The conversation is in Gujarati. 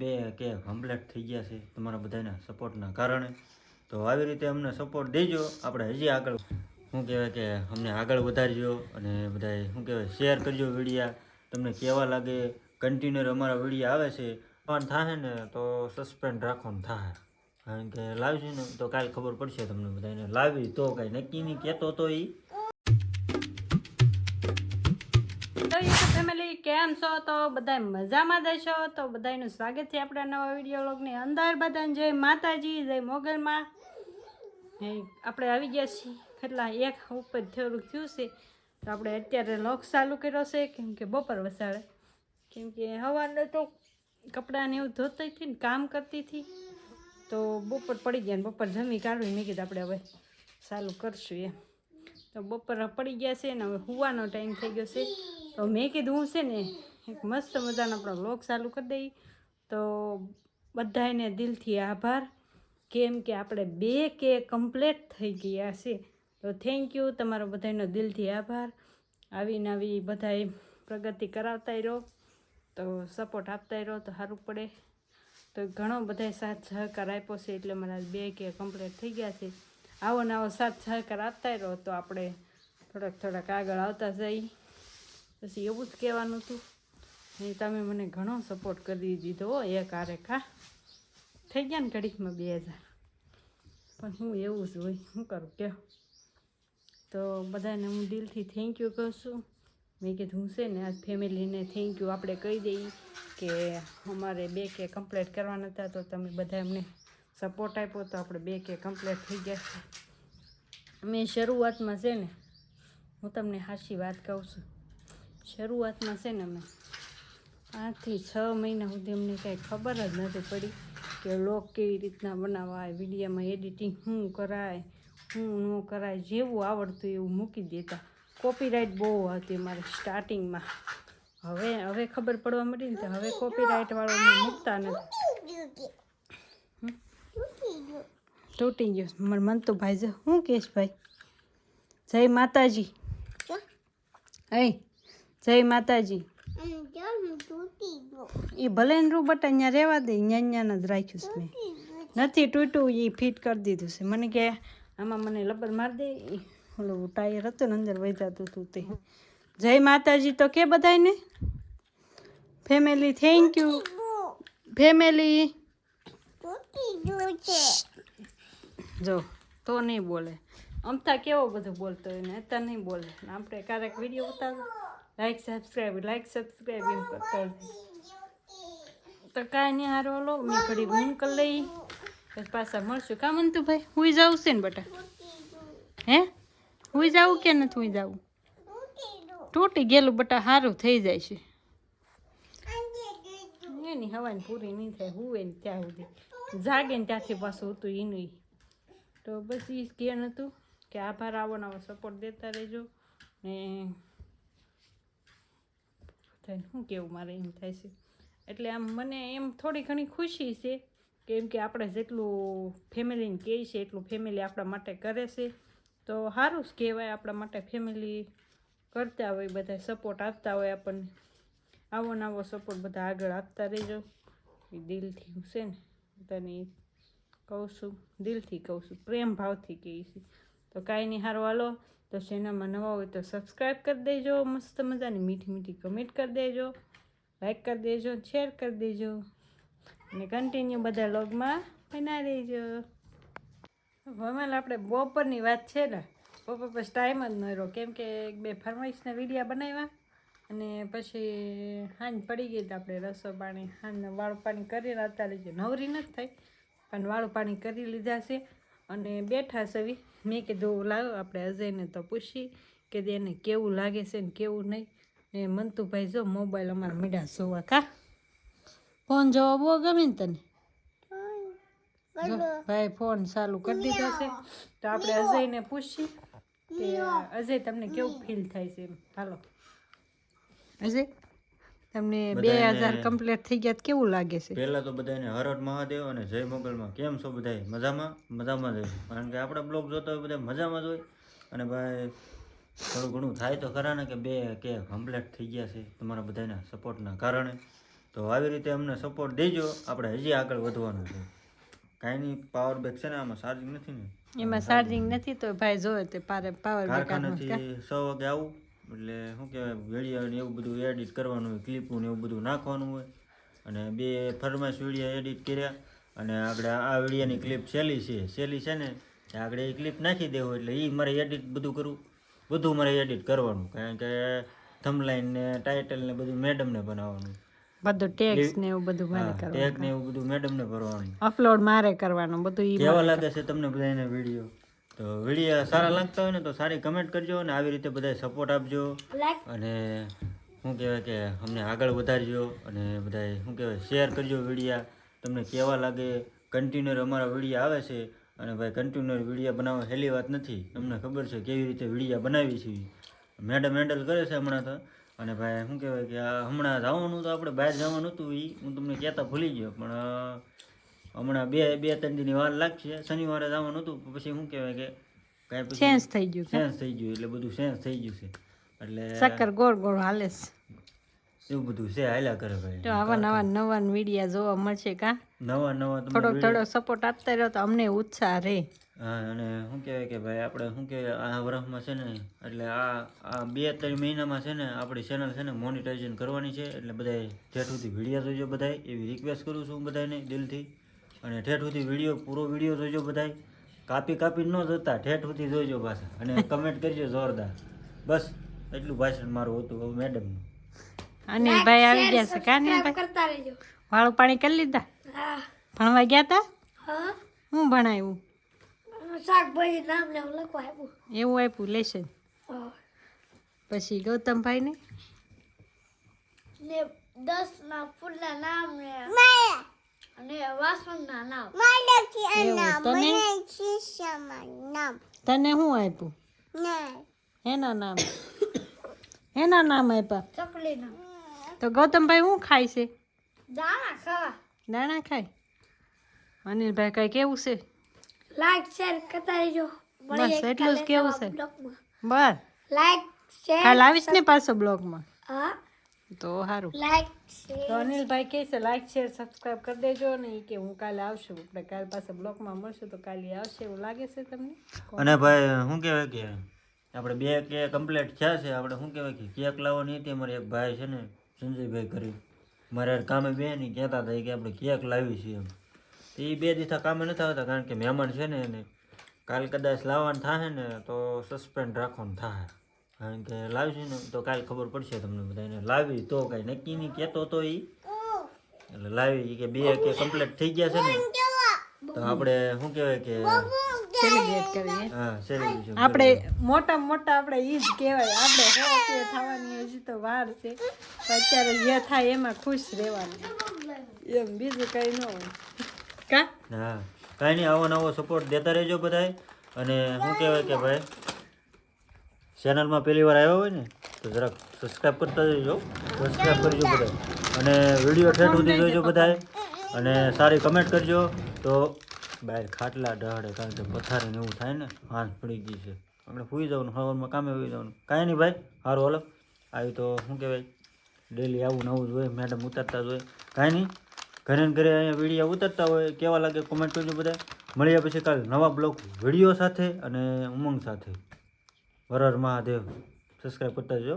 બે કે કમ્પ્લેટ થઈ ગયા છે તમારા બધાના સપોર્ટના કારણે. તો આવી રીતે અમને સપોર્ટ દેજો. આપણે હજી આગળ શું કહેવાય કે અમને આગળ વધારજો અને બધાએ શું કહેવાય શેર કરજો વિડીયા. તમને કેવા લાગે? કન્ટિન્યુ અમારા વિડીયા આવે છે. પણ થાય ને તો સસ્પેન્ડ રાખવાનું થાય કારણ કે લાવશું ને તો કાલ ખબર પડશે તમને બધાને. લાવી તો કાંઈ નક્કી નહીં. કહેતો તો એ કેમ છો? તો બધા મજામાં દેશો તો બધાનું સ્વાગત છે આપણા નવા વીડિયો વ્લોગની. અંદર બધાને જય માતાજી, જય મોગલમાં. આપણે આવી ગયા છીએ. કેટલા એક ઉપર થોડુંક થયું છે. તો આપણે અત્યારે લોક ચાલુ કર્યો છે, કેમ કે બપોર વસાડે કેમ કે સવારે તો કપડાને એવું ધોતી હતી ને કામ કરતી હતી. તો બપોર પડી ગયા ને બપોર જમી કાઢવી મેં કીધું આપણે હવે ચાલુ કરશું એમ. તો બપોર પડી ગયા છે ને હવે હુવાનો ટાઈમ થઈ ગયો છે. તો મેં કીધું હું છે ને એક મસ્ત મજાનો આપણો વ્લોગ ચાલુ કરી દઈ. તો બધાને દિલથી આભાર. કેમ કે આપણે બે કે કમ્પ્લેટ થઈ ગયા છે. તો થેન્ક યુ તમારો બધાનો દિલથી આભાર. આવી નવી બધાએ પ્રગતિ કરાવતા રહો. તો સપોર્ટ આપતા રહો તો સારું પડે. તો ઘણો બધાએ સાથ સહકાર આપ્યો છે એટલે મારા બે કે કમ્પ્લીટ થઈ ગયા છે. આવો ને આવો સાથ સહકાર આપતા રહો તો આપણે થોડાક થોડાક આગળ આવતા જઈ. પછી એવું જ કહેવાનું હતું. ને તમે મને ઘણો સપોર્ટ કરી દીધો એક આરે ખા. થઈ ગયા ને ઘડીકમાં બે હજાર. પણ હું એવું જ હોય શું કરું, કહો. તો બધાને હું દિલથી થેન્ક યુ કહું છું. મેં કીધું હું છે ને આજ ફેમિલીને થેન્ક યુ આપણે કહી દઈએ કે અમારે બે કે કમ્પ્લીટ કરવાના હતા, તો તમે બધા અમને સપોર્ટ આપ્યો તો આપણે બે કે કમ્પ્લીટ થઈ ગયા મેં શરૂઆતમાં છે ને હું તમને સાચી વાત કહું છું. શરૂઆતમાં છે ને અમે પાંચથી છ મહિના સુધી અમને કાંઈ ખબર જ નથી પડી કે લોક કેવી રીતના બનાવાય વિડીયામાં એડિટિંગ શું કરાય શું ન કરાય જેવું આવડતું એવું મૂકી દેતા. કોપીરાઇટ બહુ હતી મારે સ્ટાર્ટિંગમાં હવે હવે ખબર પડવા મળી ને તો હવે કોપીરાઇટ વાળો મૂકતા નથી. તૂટી ગયો. મારે મન તો ભાઈ છે. શું કેશ ભાઈ? જય માતાજી. હે? જય માતાજી. એ ભલે રૂ બટા અહીંયા રહેવા દે અહીંયા જ રાખ્યું છે મેં. નથી તૂટ્યું એ ફિટ કરી દીધું છે. મને કે આમાં મને લબર મારી દે ઓલું ટાયર હતું ને અંદર વૈજાતું હતું તે જય માતાજી તો કે બધાને ફેમિલી થેન્ક યુ ફેમિલી જો તો નહીં બોલે. અમતા કેવો બધો બોલતો હોય ને અત્યારે નહીં બોલે. આપણે ક્યારેક વીડિયો ઉતારો. લાઈક સબસ્ક્રાઈબ લાઈક સબસ્ક્રાઈબ એમ કરતા. તો કાંઈ નહીં હારો લો મેં ઘડી રૂમ કરી લઈ. પછી પાછા મળશું. કામ તું ભાઈ હું જાવું છે ને બટા? હે? હું જાવું કે નથી હું જાવું તૂટી ગયેલું બટા સારું થઈ જાય છે. એની હવાની પૂરી નહીં થાય હુવે ને ત્યાં સુધી. જાગે ને ત્યાંથી પાછું હતું એનું. તો બસ એ કહેન હતું કે આભાર આવો ને આવો સપોર્ટ દેતા રહેજો. ને બધાને શું કહેવું મારે એમ થાય છે? એટલે આમ મને એમ થોડી ઘણી ખુશી છે કેમ કે આપણે જેટલું ફેમિલીને કહે છે એટલું ફેમિલી આપણા માટે કરે છે. તો સારું જ કહેવાય, આપણા માટે ફેમિલી કરતા હોય બધા સપોર્ટ આપતા હોય આપણને. આવો ને આવો સપોર્ટ બધા આગળ આપતા રહેજો. એ દિલથી હું છે ને તને કહું છું, દિલથી કહું છું, પ્રેમ ભાવથી કહી છું. તો કાંઈ નહીં હારો, હાલો. તો ચેનલમાં નવા હોય તો સબસ્ક્રાઈબ કરી દેજો, મસ્ત મજાની મીઠી મીઠી કમેન્ટ કરી દેજો લાઈક કરી દેજો શેર કરી દેજો. અને કન્ટિન્યુ બધા લોગમાં બના દેજો ભમેલ આપણે બપોરની વાત છે ને, બપોર પછી ટાઈમ જ ન રહ્યો. કેમ કે એક બે ફરમાઈશના વિડીયા બનાવ્યા અને પછી હાંજ પડી ગઈ તો આપણે રસો પાણી, હાંજને વાળું પાણી કરીને અત્યારે જે નવરી નથી થઈ, પણ વાળું પાણી કરી લીધા છે. અને બેઠા સવી મેં કીધું લાવ આપણે અજયને તો પૂછી કે એને કેવું લાગે છે ને કેવું નહીં. ને મંતુભાઈ જો મોબાઈલ અમારા મીડા જોવા કા ફોન જોવા બહુ ગમે ને તને? જો ભાઈ ફોન ચાલુ કરી દીધો છે. તો આપણે અજયને પૂછી કે અજય તમને કેવું ફીલ થાય છે એમ? હાલો. અજય? તમને બે હજાર કમ્પ્લીટ થઈ ગયા કેવું લાગે છે? પહેલા તો બધાને હર હર મહાદેવ અને જય મોગલમાં. કેમ છો બધા મજામાં? મજામાં જ હોય. કારણ કે આપણા બ્લોગ જોતા હોય બધા મજામાં જ હોય. અને ભાઈ થોડું ઘણું થાય તો ખરા ને કે બે કે કમ્પ્લીટ થઈ ગયા છે તમારા બધાના સપોર્ટના કારણે. તો આવી રીતે અમને સપોર્ટ દેજો. આપણે હજી આગળ વધવાનું છે. કાંઈ નહીં પાવર બેક છે ને આમાં ચાર્જિંગ નથી ને? એમાં ચાર્જિંગ નથી તો ભાઈ જોવે તે પાવર બેક નથી સો વાગે આવું. એટલે શું કહેવાય વીડિયો ને એવું બધું એડિટ કરવાનું હોય ક્લિપું ને એવું બધું નાખવાનું હોય. અને બે ફરમાશ વીડિયો એડિટ કર્યા અને આગળ આ વિડીયોની ક્લિપ સહેલી છે. સહેલી છે ને આપણે એ ક્લિપ નાખી દેવું એટલે એ મારે એડિટ બધું કરવું બધું મારે એડિટ કરવાનું. કારણ કે થમલાઈન ને ટાઇટલ ને બધું મેડમને બનાવવાનું. બધું ટેક્સ ને એવું બધું મારે કરવાનું. ટેગ ને એવું બધું મેડમને ભરવાનું. અપલોડ મારે કરવાનું બધું કેવા લાગે છે તમને બધાને વીડિયો તો વીડિયો સારા લાગતા હોય ને તો સારી કમેન્ટ કરજો અને આવી રીતે બધાય સપોર્ટ આપજો. અને શું કહેવાય કે અમને આગળ વધારજો અને બધાય શું કહેવાય શેર કરજો વિડીયા. તમને કેવા લાગે? કન્ટિન્યુઅર અમારા વિડીયા આવે છે. અને ભાઈ કન્ટિન્યુઅર વિડીયા બનાવવા હેલી વાત નથી. તમને ખબર છે કેવી રીતે વિડીયા બનાવી છે. મેડમ હેન્ડલ કરે છે હમણાં તો. અને ભાઈ શું કહેવાય કે આ હમણાં જવાનું તો આપણે બહાર જવાનું હતું એ હું તમને કહેતા ભૂલી ગયો પણ હમણાં બે બે ત્રણ દિનની વાર લાગશે. શનિવારે જવાનું હતું પછી શું કહેવાય કે કાંઈ ચેન્જ થઈ ગયું ચેન્જ થઈ ગયું એટલે બધું ચેન્જ થઈ ગયું છે. એટલે ચક્કર ગોળ ગોળ હાલે છે. એવું બધું છે હાલ્યા કરે ભાઈ. તો આવા નવા નવા વિડીયા જોવા મળશે કા? નવા નવા થોડો થોડો સપોર્ટ આપતા રહ્યો તો અમને ઉત્સાહ રહે. હા અને શું કહેવાય કે ભાઈ આપણે શું કે આ વર્ષમાં છે ને એટલે આ આ બે ત્રણ મહિનામાં છે ને આપણી ચેનલ છે ને મોનિટાઇઝેશન કરવાની છે એટલે બધાએ જેઠુંથી વિડીયા વીડિયો જોજો બધાએ એવી રિક્વેસ્ટ કરું છું બધાને દિલથી. અને ઠેઠ સુધી વીડિયો પૂરો વીડિયો જોજો બધાય. કાપી કાપી ન જોતા ઠેઠ સુધી જોજો પાછા. અને કમેન્ટ કરજો જોરદાર. બસ એટલું ભાષણ મારું હતું હવે મેડમનું અનિલ ભાઈ આવી ગયા છે. કા કરતા રહેજો. વાળું પાણી કરી લીધા? ભણવા ગયા તા? હું. ભણાવ્યું શાકભાજી નામ ને એવું લખવા આપ્યું એવું આપ્યું લેશે? પછી ગૌતમભાઈ ને ને દસ ના ફૂલના નામ ને તને? તને શું આપ્યું? એના નામ? એના નામ આપ્યા? તો ગૌતમભાઈ શું ખાય છે? દાણા ખાય? અનિલભાઈ કઈ કેવું છે? લાઈક શેર કરતા રહેજો. બસ એટલું જ કેવું છે. બસ. લાઈક શેર કાલ આવીશ ને પાછો બ્લોગમાં. હા? તો સારું લાઈક શેર તો અનિલભાઈ કહે છે લાઈક શેર સબસ્ક્રાઈબ કરી દેજો ને એ કે હું કાલે આવશું. આપણે કાલ પાસે બ્લોકમાં મળશું તો કાલે આવશે એવું લાગે છે તમને? અને ભાઈ શું કહેવાય કે આપણે બે કે કમ્પ્લેટ થયા છે આપણે શું કહેવાય કે કેક લાવવાની હતી અમારે એક ભાઈ છે ને સંજયભાઈ કરી મારે કામે બે નહીં કહેતા હતા કે આપણે કેક લાવી છીએ એમ. તો એ બે દિવસ કામે નથી આવતા કારણ કે મહેમાન છે ને એને. કાલ કદાચ લાવવાનું થાય ને તો સસ્પેન્ડ રાખવાનું થાય કારણ કે લાવશું ને તો કાલ ખબર પડશે તમને બધાને. લાવી તો કાંઈ નક્કી નહીં કહેતો તો એ એટલે લાવી કે બે કે કમ્પ્લીટ થઈ ગયા છે ને. તો આપણે શું કહેવાય કે સેલિબ્રેટ કરીએ. હા સેલિબ્રેશન આપણે મોટા મોટા આપણે ઈ જ કહેવાય. આપણે હેપી થવાની હજી તો વાર છે. અત્યારે જે થાય એમાં ખુશ રહેવાનું. એમ બીજું કઈ ન હોય. કા? હા કાંઈ નહીં આવો નવો સપોર્ટ દેતા રહેજો બધાય. અને શું કહેવાય કે ભાઈ ચેનલમાં પહેલી વાર આવ્યા હોય ને તો જરાક સબસ્ક્રાઈબ કરતા જજો. સબસ્ક્રાઈબ કરજો બધા અને વીડિયો ઠેઠ સુધી જોજો બધાય. અને સારી કમેન્ટ કરજો. તો બહાર ખાટલા ડહડે કારણ કે પથારીને એવું થાય ને હાથ પડી ગઈ છે. આપણે ફૂઈ જવાનું સવારમાં કામે હોઈ જવાનું. કાંઈ નહીં ભાઈ સારું હાલો. આવી તો શું કહેવાય ડેલી આવું નવું જ હોય મેડમ ઉતારતા જ હોય. કાંઈ નહીં. ઘરે ને ઘરે અહીંયા વીડિયો ઉતરતા હોય કેવા લાગે કોમેન્ટ કરજો બધા મળ્યા પછી કાલ નવા બ્લોગ વીડિયો સાથે અને ઉમંગ સાથે. વરર મહાદેવ. સબસ્ક્રાઈબ કરતા જજો.